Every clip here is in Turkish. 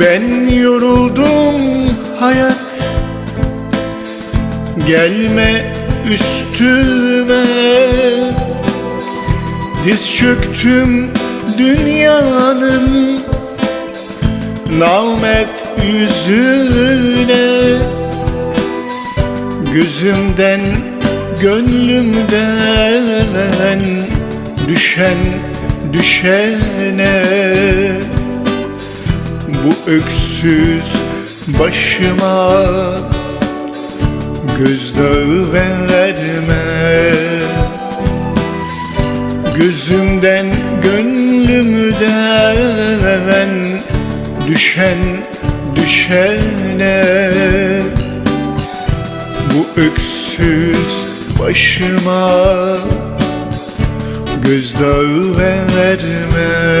Ben yoruldum hayat. Gelme üstüme. Diz çöktüm dünyanın. Namert yüzüne. Gözümden gönlümden Düşen düşene Bu öksüz başıma Gözdağı verme. Gözümden gönlümden Düşen düşene Bu öksüz başıma Gözdağı verme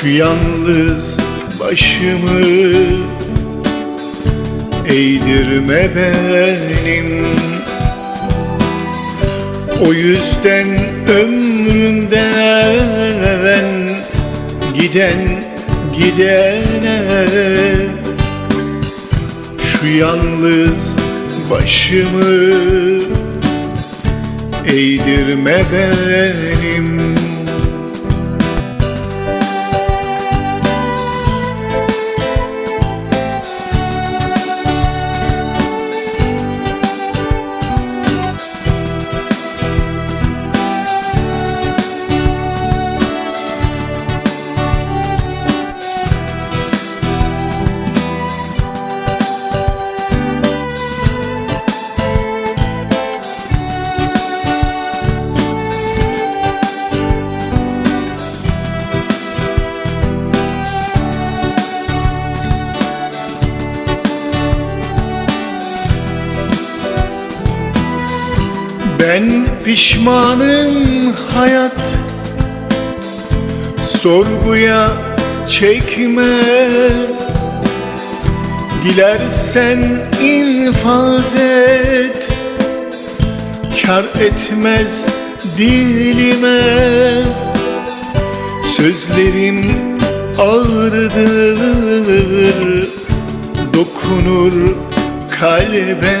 şu yalnız başımı eğdirme benim O yüzden ömrümden giden gidene Şu yalnız başımı eğdirme benim Ben pişmanım hayat. Sorguya çekme. Dilersen infaz et. Kar etmez dilime. Sözlerim ağırdır Dokunur kalbe